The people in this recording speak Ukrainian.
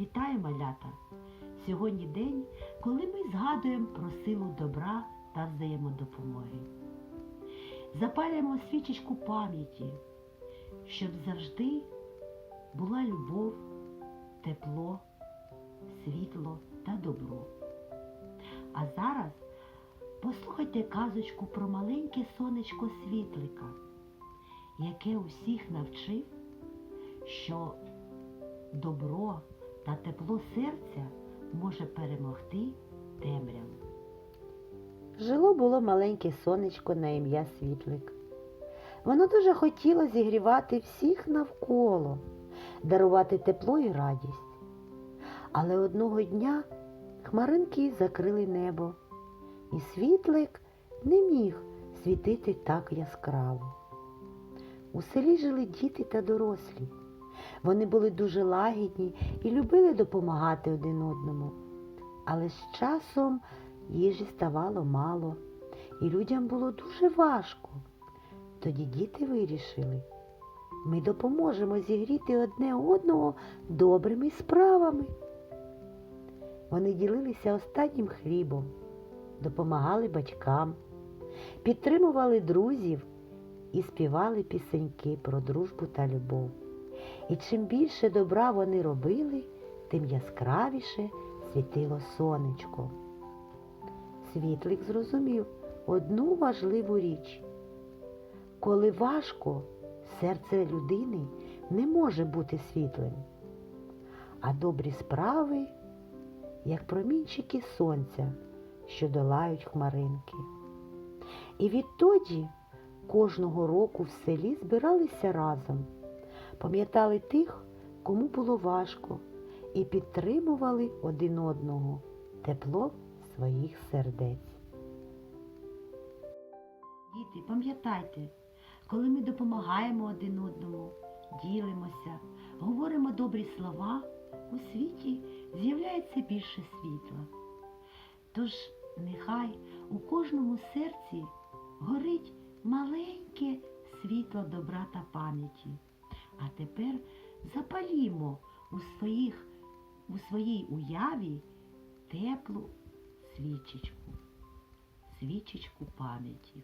Вітаю, малята! Сьогодні день, коли ми згадуємо про силу добра та взаємодопомоги. Запалюємо свічечку пам'яті, щоб завжди була любов, тепло, світло та добро. А зараз послухайте казочку про маленьке сонечко світлика, яке усіх навчив, що добро та тепло серця може перемогти темряву. Жило було маленьке сонечко на ім'я Світлик. Воно дуже хотіло зігрівати всіх навколо, дарувати тепло і радість. Але одного дня хмаринки закрили небо, і світлик не міг світити так яскраво. У селі жили діти та дорослі. Вони були дуже лагідні і любили допомагати один одному. Але з часом їжі ставало мало, і людям було дуже важко. Тоді діти вирішили, ми допоможемо зігріти одне одного добрими справами. Вони ділилися останнім хлібом, допомагали батькам, підтримували друзів і співали пісеньки про дружбу та любов. І чим більше добра вони робили, тим яскравіше світило сонечко. Світлик зрозумів одну важливу річ. Коли важко, серце людини не може бути світлим, а добрі справи, як промінчики сонця, що долають хмаринки. І відтоді кожного року в селі збиралися разом, пам'ятали тих, кому було важко, і підтримували один одного тепло своїх сердець. Діти, пам'ятайте, коли ми допомагаємо один одному, ділимося, говоримо добрі слова, у світі з'являється більше світла. Тож нехай у кожному серці горить маленьке світло добра та пам'яті. А тепер запалімо у, своїх, у своїй уяві теплу свічечку, свічечку пам'яті.